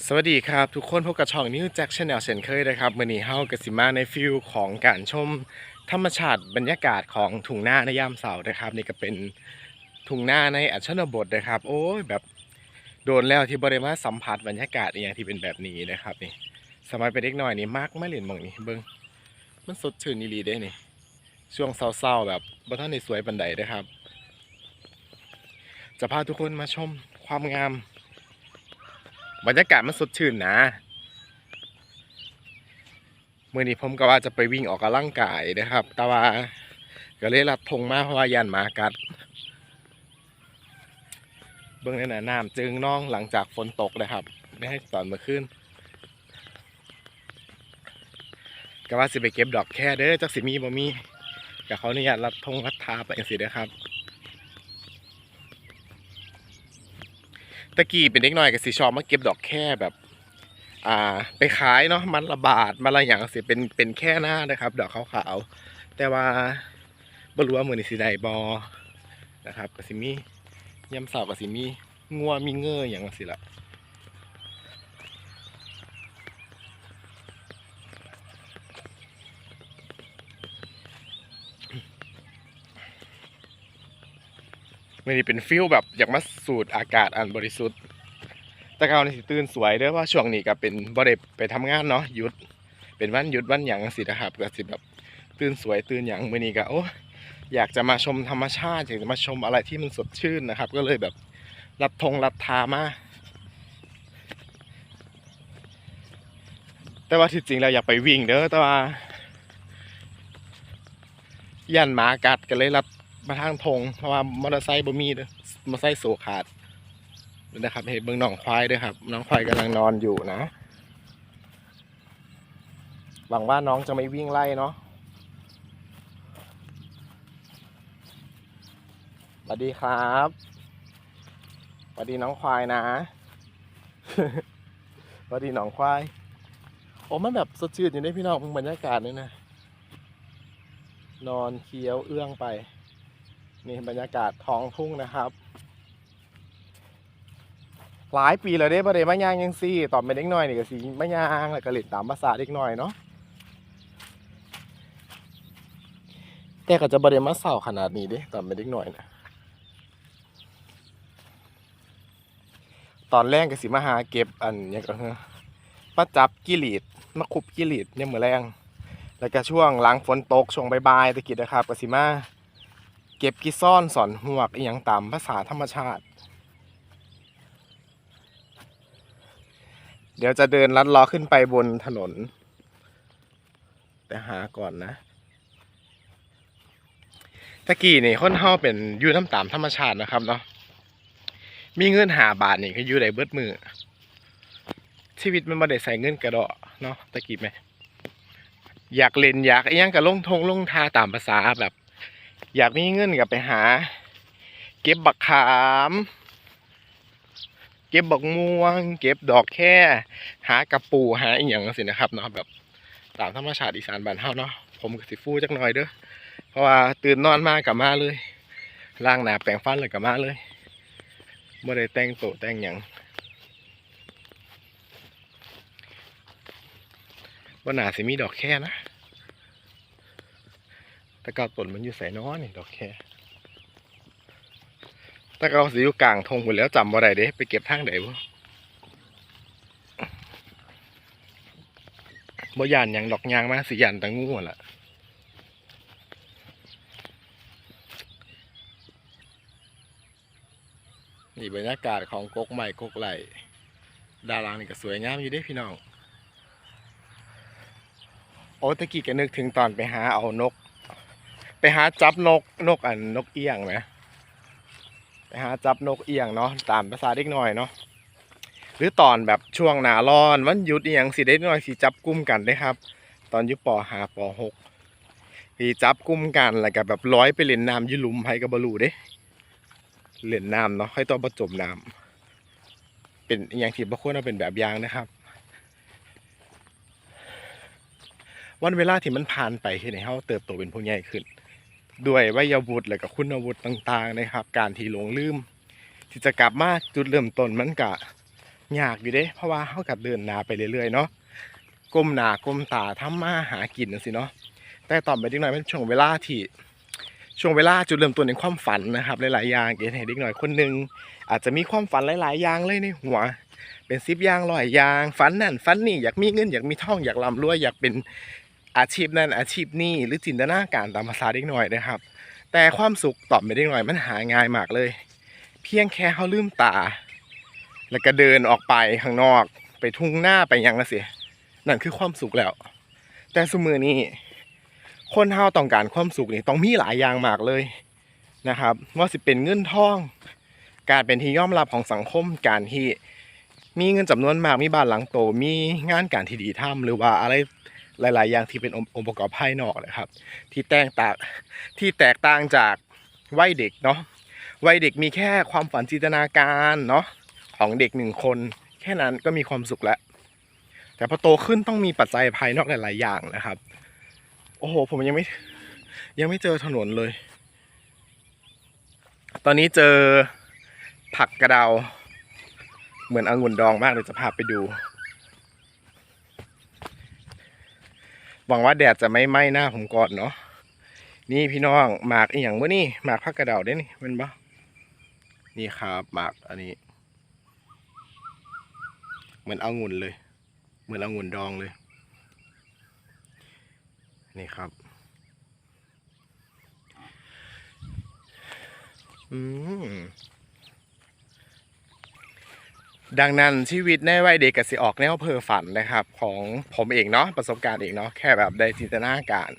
สวัสดีครับ ทุกคนพบกับช่องนิวแจ็คชาแนลเช่นเคยนะครับมือนี้เฮากสิมาในฟิลของการชมธรรมชาติบรรยากาศของทุ่งนาในยามเสาร์นะครับ นี่ก็เป็นทุ่งนาในอัชนบทนะครับ โอ้ยแบบโดนแล้วที่บริมาสัมผัสบรรยากาศอย่างที่เป็นแบบนี้นะครับนี่ สมัยเป็นเด็กน้อยนี่มากไม่เล่นหมองนี่เบิ้งมันสดชื่นอีหลีเด้นี่ช่วงเศร้าๆแบบบ่ท่านในสวยบันไดนะครับ จะพาทุกคนมาชมความงาม บรรยากาศมันสดชื่นนะเมื่อนี้ผมก็ว่าจะไปวิ่งออกกำลังกายนะครับ แต่ว่าก็เลยรัดธงมาเพราะว่ายันมากัด เบื้องในน่ะน้ำจึงน้องหลังจากฝนตกนะครับไม่ให้ตอนเมื่อคืนก็ว่าสิไปเก็บดอกแค่เด้อจักสิมีบ่มีกับเขาเนี่ยรัดธงรัดทาไปอย่างสิเด้อครับ ตะกี้เป็นเด็กน้อยก็สีชอบมาเก็บดอกแค่แบบ อ่า ไปขายเนาะมันระบาดมันละอย่างสิเป็นเป็นแค่หน้านะครับ ดอกขาวๆแต่ว่าบรู้ว่ามือนี้สิได้บ่นะครับก็สิมียามเช้าก็สิมีงัวมีเง้อหยังจังสิละ มื้อนี้เป็นฟิลแบบอยากมาสูดอากาศอันบริสุทธิ์แต่เก่านี่สิตื่นสวยเด้อว่าช่วงนี้ก็เป็นบ่ได้ไปทำงานเนาะหยุด เป็นวันหยุดวันหยังสินะครับก็สิแบบตื่นสวยตื่นหยังมื้อนี้ก็โอ้อยากจะมาชมธรรมชาติอยากจะมาชมอะไรที่มันสดชื่นนะครับ ก็เลยแบบรับธงรับทามาแต่ว่าที่จริงเราอยากไปวิ่งเด้อแต่ว่า ยันหมากัดก็เลยรับ มาทางธงเพราะว่ามอเตอร์ไซค์บ่มีเด้อมอเตอร์ไซค์โซขาดนะครับเห็นเบื้องน้องควายด้วยครับน้องควายกำลังนอนอยู่นะ หวังว่าน้องจะไม่วิ่งไล่เนาะสวัสดีครับสวัสดีน้องควายนะสวัสดีน้องควายโอ้มันแบบสดชื่นอยู่ในพี่น้องเพิ่งบรรยากาศนี่นะนอนเคี้ยวเอื้องไป นี่บรรยากาศท้องทุ่งนะครับ หลายปีแล้วเด้บ่ได้มาย่างยังซี่ตอนเป็นเด็กน้อยนี่ก็สิมาย่างแล้วก็เล่นตามภาษาเด็กน้อยเนาะแต่ก็จะบ่ได้มาเศร้าขนาดนี้เด้ตอนเป็นเด็กน้อยนะตอนแรกก็สิมาหาเก็บอันหยังก็คือมาจับกิลีดมาคุบกิลีดยามมื้อแรงแล้วก็ช่วงหลังฝนตกช่วงบ่ายๆตะกี้นะครับก็สิมา เก็บกิซ่อนสอนหวกอีหยังตามภาษาธรรมชาติ เดี๋ยวจะเดินลัดล้อขึ้นไปบนถนน แต่หาก่อนนะตะกี้นี่คนเฮาเป็นอยู่น้ำตามธรรมชาตินะครับเนาะมีเงินหาบาทนี่คือยู่ได้เบิดมือชีวิตมันบ่ได้ใส่เงินกระดาะเนาะตะกี้ไหมอยากเล่นอยากอยังกับลงทงลงทาตามภาษาแบบ อยากมีเงินกับไปหา เก็บบักขาม เก็บบักม่วง เก็บดอกแค่ หากระปูหาอีหยังสินะครับเนาะแบบตามธรรมชาติอีสานบ้านเฮาเนาะผมก็สิฟูจักหน่อยเด้อเพราะว่าตื่นนอนมากลับมาเลยล้างหนาแปรงฟันเลยกับมาเลยบ่ได้แต่งโตแต่งหยังว่าหนาสิมีดอกแค่นะ ต่เกาต้นมันอยู่ใส่น้อนี่ดอกแค่ต่เกาสิอยู่กลางทงหมดแล้วจำบ่ได้เด้ไปเก็บทางไหนบ่บ่ยานยังดอกยางมาสิยานแตะงูหั่นล่ะนี่บรรยากาศของกกใหม่กกไหลดารางนี่ก็สวยงามอยู่ด้พี่น้อง โอ้ตะกี้ก็นึกถึงตอนไปหาเอานก ไปหาจับนกนกอันนกเอี้ยงไหมไปหาจับนกเอียงเนาะตามภาษาเด็กน้อยเนาะหรือตอนแบบช่วงหนาร้อนวันหยุดอียงสิเด็กน้อยสิจับกลุ่มกันได้ครับ ตอนอยุปห้าปหกสิจับกลุ่มกันแล้วก็แบบร้อยไปเล่นน้ำยุลุมไผกับบรูเด้เล่นน้ำเนาะค่อยต้องประจมน้ำเป็นอย่างที่บางคนเอาเป็นแบบอย่างนะครับ วันเวลาที่มันผ่านไปที่ไหนเขาเติบโตเป็นผู้ใหญ่ขึ้น ด้วยวัยวุฒิและก็คุณวุฒิต่างๆนะครับ การที่หลงลืม ที่จะกลับมาจุดเริ่มต้นมันกะยากอยู่เด้ เพราะว่าเฮากัดเดินนาไปเรื่อยๆเนาะก้มหน้าก้มตาทำมาหากินจังซี่เนาะแต่ตอไปเด็กน้อยเป็นช่วงเวลาที่ช่วงเวลาจุดเริ่มต้นในความฝันนะครับ หลายๆอย่างเกณฑ์ให้เด็กน้อยคนหนึ่งอาจจะมีความฝันหลาย ๆ อย่างเลยในหัว เป็นสิบยางร้อยยางฝันนั่นฝันนี่อยากมีเงินอยากมีทองอยากร่ำรวยอยากเป็น อาชีพนั่นอาชีพนี่หรือจินตนาการตามภาษาเด็กน้อยนะครับ แต่ความสุขตอบไม่ได้หน่อยมันหาง่ายมากเลย เพียงแค่เขาลืมตา แล้วก็เดินออกไปข้างนอก ไปทุ่งหน้าไปยังละสินั่นคือความสุขแล้ว แต่สมือนี้คนเฮาต้องการความสุขนี่ต้องมีหลายอย่างมากเลยนะครับว่าสิเป็นเงินทอง การเป็นที่ยอมรับของสังคมการที่มีเงินจำนวนมากมีบ้านหลังโตมีงานการที่ดีทำหรือว่าอะไร หลาย ๆ อย่างที่เป็นองค์ประกอบภายนอกนะครับ ที่แตกต่างที่แตกต่างจากวัยเด็กเนาะวัยเด็กมีแค่ความฝันจินตนาการเนาะของเด็กหนึ่งคน แค่นั้นก็มีความสุขแล้ว แต่พอโตขึ้นต้องมีปัจจัยภายนอกหลาย ๆ อย่างนะครับ โอ้โห ผมยังไม่ยังไม่เจอถนนเลย ตอนนี้เจอผักกระเดา เหมือนองุ่นดองมากเลยจะพาไปดู หวังว่าแดดจะไม่ไหม้หน้าผมก่อนเนาะนี่พี่น้องหมากอีหยังวะนี่หมากผักกระเดาได้นี่เป็นปะนี่ครับหมากอันนี้เหมือนเอางุ่นเลย เหมือนเอางุ่นดองเลย นี่ครับอืม ดังนั้นชีวิตในวัยเด็กกับสิออกแนวเพ้อฝันนะครับ ของผมเองเนาะประสบการณ์เองเนาะแค่แบบได้จินตนาการ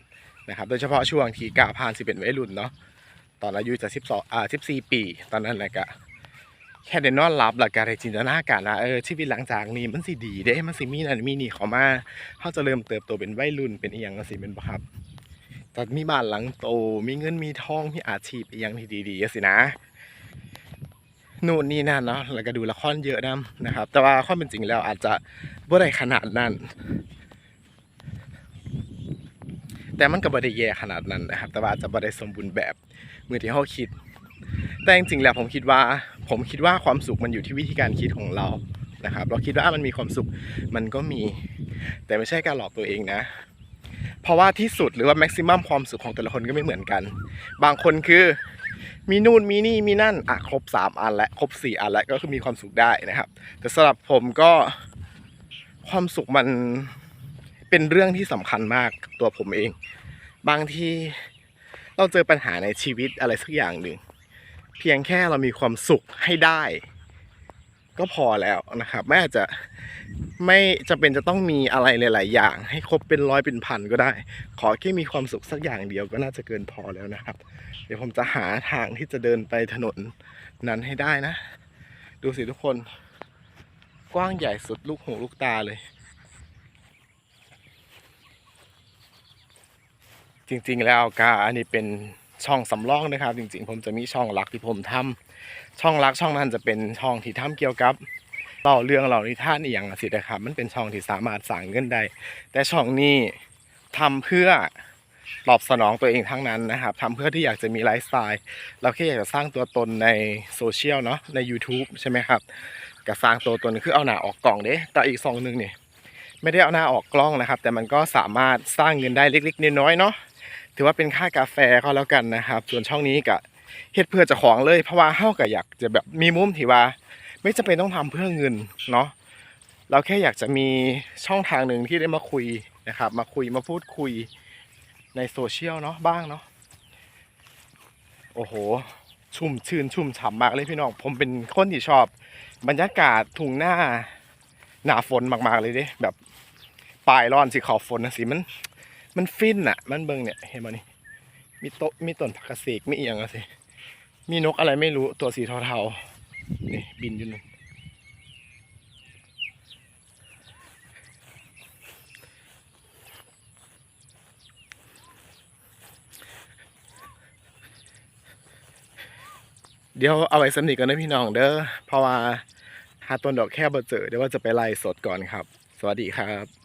นะครับ โดยเฉพาะช่วงที่กาผ่านสิเป็นวัยรุ่นเนาะตอนอายุจะสิบสองอ่าสิบสี่ปี ตอนนั้นแหละก็แค่ได้นอนหลับแล้วก็ได้จินตนาการว่าเออชีวิตหลังจากนี้มันสิดีเด้มันสิมีนั่นมีนี่เขามาเขาจะเริ่มเติบโตเป็นวัยรุ่นเป็นอีหยังสิเป็นบ่ครับแต่มีบ้านหลังโตมีเงินมีทองมีอาชีพอีหยังที่ดีๆสินะ นู่นนี่นั่นเนาะแล้วก็ดูละครเยอะนะนะครับ แต่ว่าความเป็นจริงแล้วอาจจะบ่ได้ขนาดนั้น แต่มันก็บ่ได้แย่ขนาดนั้นนะครับ แต่ว่าอาจจะบ่ได้สมบูรณ์แบบเหมือนที่เขาคิด แต่จริงๆแล้วผมคิดว่า ผมคิดว่าความสุขมันอยู่ที่วิธีการคิดของเรานะครับ เราคิดว่ามันมีความสุขมันก็มี แต่ไม่ใช่การหลอกตัวเองนะเพราะว่าที่สุดหรือว่าแม็กซิมัมความสุขของแต่ละคนก็ไม่เหมือนกัน บางคนคือ มีนู่นมีนี่มีนั่นอะครบสามอันและครบสี่อันและก็คือมีความสุขได้นะครับ แต่สำหรับผมก็ความสุขมันเป็นเรื่องที่สำคัญมากตัวผมเอง บางทีเราเจอปัญหาในชีวิตอะไรสักอย่างหนึ่งเพียงแค่เรามีความสุขให้ได้ ก็พอแล้วนะครับไม่อาจจะ ไม่จะเป็นจะต้องมีอะไรหลาย ๆ อย่าง ให้ครบเป็นร้อยเป็นพันก็ได้ ขอแค่มีความสุขสักอย่างเดียวก็น่าจะเกินพอแล้วนะครับ เดี๋ยวผมจะหาทางที่จะเดินไปถนนนั้นให้ได้นะ ดูสิทุกคน กว้างใหญ่สุดลูกหูลูกตาเลย จริง ๆ แล้วก็อันนี้เป็นช่องสำรองนะครับ จริง ๆ ผมจะมีช่องหลักที่ผมทำช่องหลักช่องนั้นจะเป็นช่องที่ทำเกี่ยวกับ เล่าเรื่องเหล่านิทานอีกอย่างสินะครับ มันเป็นช่องที่สามารถสั่งเงินได้ แต่ช่องนี้ทำเพื่อตอบสนองตัวเองทั้งนั้นนะครับทำเพื่อที่อยากจะมีไลฟ์สไตล์เราแค่อยากจะสร้างตัวตนในโซเชียลเนาะใน YouTube ใช่ไหมครับกับสร้างตัวตนคือเอาหน้าออกกล่องเด้แต่อีกซองหนึ่งเนี่ยไม่ได้เอาหน้าออกกล้องนะครับ แต่มันก็สามารถสร้างเงินได้เล็กๆน้อยๆเนาะถือว่าเป็นค่ากาแฟก็แล้วกันนะครับ ส่วนช่องนี้ก็เฮ็ดเพื่อจะของเลยเพราะว่าเฮาก็อยากจะแบบมีมุมที่ว่า ไม่จำเป็นต้องทำเพื่อเงินเนาะเราแค่อยากจะมีช่องทางหนึ่งที่ได้มาคุยนะครับ มาคุยมาพูดคุยในโซเชียลเนาะบ้างเนาะโอ้โห ชุ่มชื่นชุ่มฉ่ำมากเลยพี่น้อง ผมเป็นคนที่ชอบ บรรยากาศทุ่งหน้าหนาฝนมากๆเลยเด้แบบปลายร้อนสิขอบฝนนะสิมัน มันฟินอะมันเบิ่งเนี่ย เห็นไหมนี่มีโต๊ะมีต้นผักกาเสกมีอีหยังอะสิมีนกอะไรไม่รู้ตัวสีเทาๆ นี่บินอยู่นั่นเดี๋ยวเอาไว้สำนิทกันนะพี่น้องเด้อเพราะว่าหาต้นดอกแค่บ่เจอเดี๋ยวว่าจะไปไล่สดก่อนครับ สวัสดีครับ